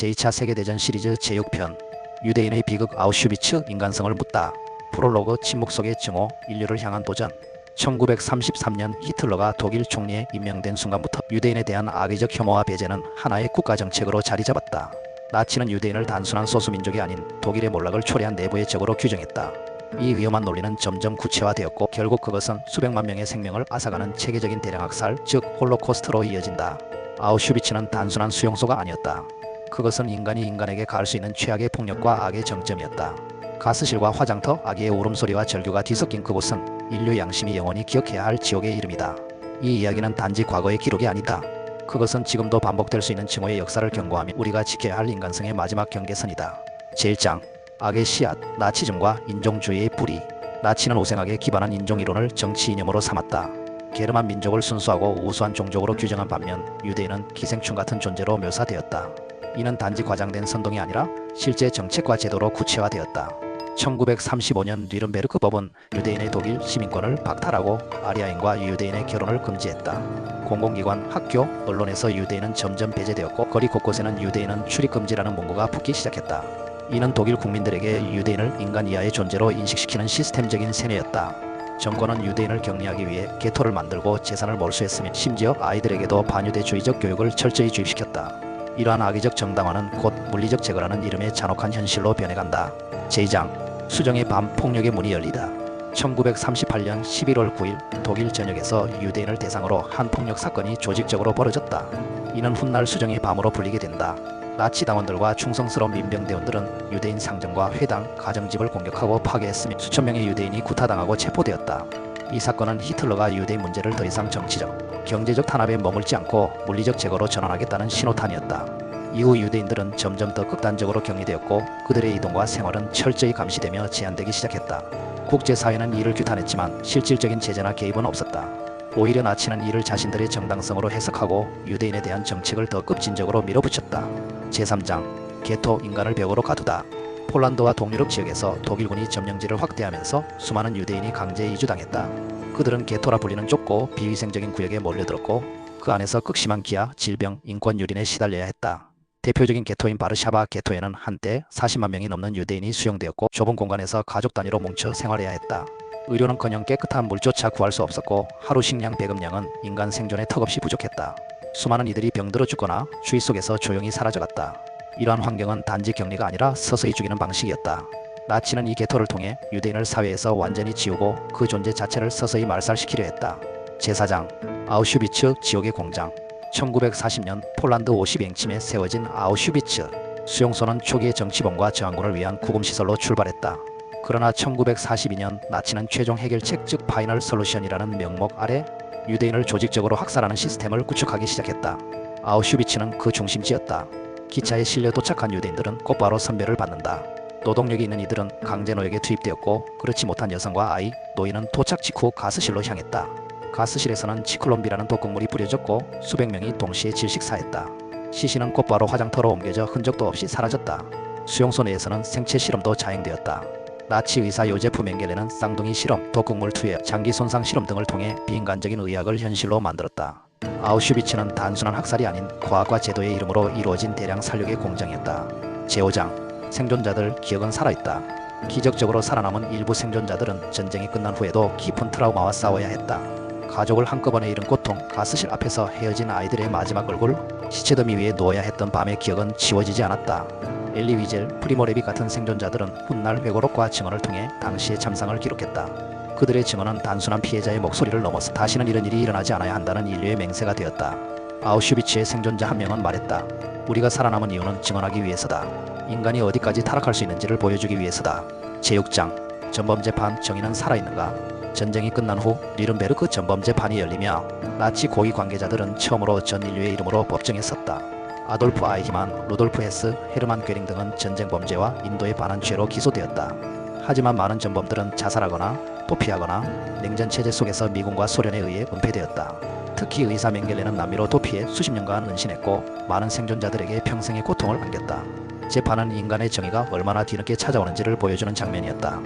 제2차 세계대전 시리즈 제6편 유대인의 비극 아우슈비츠 인간성을 묻다 프롤로그 침묵 속의 증오 인류를 향한 도전 1933년 히틀러가 독일 총리에 임명된 순간부터 유대인에 대한 악의적 혐오와 배제는 하나의 국가 정책으로 자리 잡았다. 나치는 유대인을 단순한 소수민족이 아닌 독일의 몰락을 초래한 내부의 적으로 규정했다. 이 위험한 논리는 점점 구체화되었고 결국 그것은 수백만 명의 생명을 앗아가는 체계적인 대량학살 즉 홀로코스트로 이어진다. 아우슈비츠는 단순한 수용소가 아니었다. 그것은 인간이 인간에게 가할 수 있는 최악의 폭력과 악의 정점이었다. 가스실과 화장터, 악의 울음소리와 절규가 뒤섞인 그곳은 인류 양심이 영원히 기억해야 할 지옥의 이름이다. 이 이야기는 단지 과거의 기록이 아니다. 그것은 지금도 반복될 수 있는 증오의 역사를 경고하며 우리가 지켜야 할 인간성의 마지막 경계선이다. 제1장 악의 씨앗, 나치즘과 인종주의의 뿌리 나치는 오생학에 기반한 인종이론을 정치 이념으로 삼았다. 게르만 민족을 순수하고 우수한 종족으로 규정한 반면 유대인은 기생충 같은 존재로 묘사되었다. 이는 단지 과장된 선동이 아니라 실제 정책과 제도로 구체화되었다. 1935년 뉘른베르크 법은 유대인의 독일 시민권을 박탈하고 아리아인과 유대인의 결혼을 금지했다. 공공기관, 학교, 언론에서 유대인은 점점 배제되었고 거리 곳곳에는 유대인은 출입 금지라는 문구가 붙기 시작했다. 이는 독일 국민들에게 유대인을 인간 이하의 존재로 인식시키는 시스템적인 세뇌였다. 정권은 유대인을 격리하기 위해 게토를 만들고 재산을 몰수했으며 심지어 아이들에게도 반유대주의적 교육을 철저히 주입시켰다. 이러한 악의적 정당화는 곧 물리적 제거라는 이름의 잔혹한 현실로 변해간다. 제2장 수정의 밤 폭력의 문이 열리다. 1938년 11월 9일 독일 전역에서 유대인을 대상으로 한 폭력 사건이 조직적으로 벌어졌다. 이는 훗날 수정의 밤으로 불리게 된다. 나치 당원들과 충성스러운 민병대원들은 유대인 상점과 회당, 가정집을 공격하고 파괴했으며 수천 명의 유대인이 구타당하고 체포되었다. 이 사건은 히틀러가 유대인 문제를 더 이상 정치적, 경제적 탄압에 머물지 않고 물리적 제거로 전환하겠다는 신호탄이었다. 이후 유대인들은 점점 더 극단적으로 격리되었고 그들의 이동과 생활은 철저히 감시되며 제한되기 시작했다. 국제사회는 이를 규탄했지만 실질적인 제재나 개입은 없었다. 오히려 나치는 이를 자신들의 정당성으로 해석하고 유대인에 대한 정책을 더 급진적으로 밀어붙였다. 제3장 게토 인간을 벽으로 가두다. 폴란드와 동유럽 지역에서 독일군이 점령지를 확대하면서 수많은 유대인이 강제 이주당했다. 그들은 게토라 불리는 좁고 비위생적인 구역에 몰려들었고 그 안에서 극심한 기아, 질병, 인권 유린에 시달려야 했다. 대표적인 게토인 바르샤바 게토에는 한때 40만 명이 넘는 유대인이 수용되었고 좁은 공간에서 가족 단위로 뭉쳐 생활해야 했다. 의료는커녕 깨끗한 물조차 구할 수 없었고 하루 식량 배급량은 인간 생존에 턱없이 부족했다. 수많은 이들이 병들어 죽거나 주의 속에서 조용히 사라져갔다. 이러한 환경은 단지 격리가 아니라 서서히 죽이는 방식이었다. 나치는 이 게토를 통해 유대인을 사회에서 완전히 지우고 그 존재 자체를 서서히 말살시키려 했다. 제4장 아우슈비츠 지옥의 공장 1940년 폴란드 50행침에 세워진 아우슈비츠 수용소는 초기의 정치범과 저항군을 위한 구금시설로 출발했다. 그러나 1942년 나치는 최종 해결책 즉 파이널 솔루션이라는 명목 아래 유대인을 조직적으로 학살하는 시스템을 구축하기 시작했다. 아우슈비츠는 그 중심지였다. 기차에 실려 도착한 유대인들은 곧바로 선별을 받는다. 노동력이 있는 이들은 강제 노역에 투입되었고 그렇지 못한 여성과 아이, 노인은 도착 직후 가스실로 향했다. 가스실에서는 치클론비라는 독극물이 뿌려졌고 수백 명이 동시에 질식사했다. 시신은 곧바로 화장터로 옮겨져 흔적도 없이 사라졌다. 수용소 내에서는 생체 실험도 자행되었다. 나치 의사 요제프 맹겔레는 쌍둥이 실험, 독극물 투여, 장기 손상 실험 등을 통해 비인간적인 의학을 현실로 만들었다. 아우슈비츠는 단순한 학살이 아닌 과학과 제도의 이름으로 이루어진 대량 살육의 공장이었다. 제5장 생존자들 기억은 살아있다. 기적적으로 살아남은 일부 생존자들은 전쟁이 끝난 후에도 깊은 트라우마와 싸워야 했다. 가족을 한꺼번에 잃은 고통, 가스실 앞에서 헤어진 아이들의 마지막 얼굴, 시체더미 위에 누워야 했던 밤의 기억은 지워지지 않았다. 엘리 위젤, 프리모레비 같은 생존자들은 훗날 회고록과 증언을 통해 당시의 참상을 기록했다. 그들의 증언은 단순한 피해자의 목소리를 넘어서 다시는 이런 일이 일어나지 않아야 한다는 인류의 맹세가 되었다. 아우슈비츠의 생존자 한 명은 말했다. 우리가 살아남은 이유는 증언하기 위해서다. 인간이 어디까지 타락할 수 있는지를 보여주기 위해서다. 제6장 전범재판 정의는 살아있는가? 전쟁이 끝난 후 리른베르크 전범재판이 열리며 나치 고위 관계자들은 처음으로 전 인류의 이름으로 법정에 섰다. 아돌프 아이히만, 루돌프 헤스, 헤르만 괴링 등은 전쟁 범죄와 인도에 반한 죄로 기소되었다. 하지만 많은 전범들은 자살하거나 도피하거나 냉전 체제 속에서 미군과 소련에 의해 은폐되었다. 특히 의사 맹겔레는 남미로 도피해 수십 년간 은신했고 많은 생존자들에게 평생의 고통을 안겼다. 재판은 인간의 정의가 얼마나 뒤늦게 찾아오는지를 보여주는 장면이었다.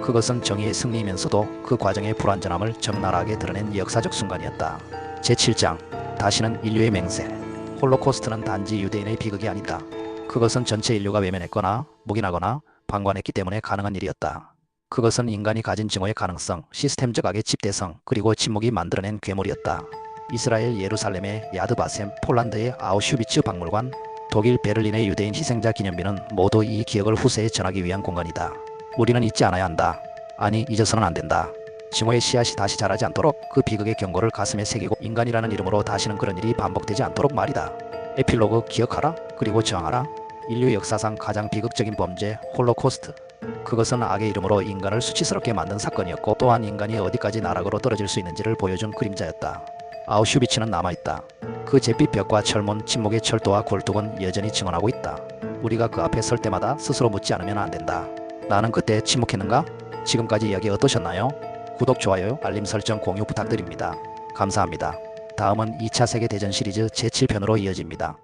그것은 정의의 승리이면서도 그 과정의 불완전함을 적나라하게 드러낸 역사적 순간이었다. 제7장 다시는 인류의 맹세 홀로코스트는 단지 유대인의 비극이 아니다. 그것은 전체 인류가 외면했거나 묵인하거나 방관했기 때문에 가능한 일이었다. 그것은 인간이 가진 증오의 가능성, 시스템적 악의 집대성, 그리고 침묵이 만들어낸 괴물이었다. 이스라엘 예루살렘의 야드바셈, 폴란드의 아우슈비츠 박물관, 독일 베를린의 유대인 희생자 기념비는 모두 이 기억을 후세에 전하기 위한 공간이다. 우리는 잊지 않아야 한다. 아니 잊어서는 안 된다. 증오의 씨앗이 다시 자라지 않도록 그 비극의 경고를 가슴에 새기고 인간이라는 이름으로 다시는 그런 일이 반복되지 않도록 말이다. 에필로그 기억하라 그리고 저항하라 인류 역사상 가장 비극적인 범죄 홀로코스트 그것은 악의 이름으로 인간을 수치스럽게 만든 사건이었고 또한 인간이 어디까지 나락으로 떨어질 수 있는지를 보여준 그림자였다. 아우슈비츠는 남아있다. 그 잿빛 벽과 철문, 침묵의 철도와 굴뚝은 여전히 증언하고 있다. 우리가 그 앞에 설 때마다 스스로 묻지 않으면 안 된다. 나는 그때 침묵했는가? 지금까지 이야기 어떠셨나요? 구독, 좋아요, 알림 설정, 공유 부탁드립니다. 감사합니다. 다음은 2차 세계대전 시리즈 제7편으로 이어집니다.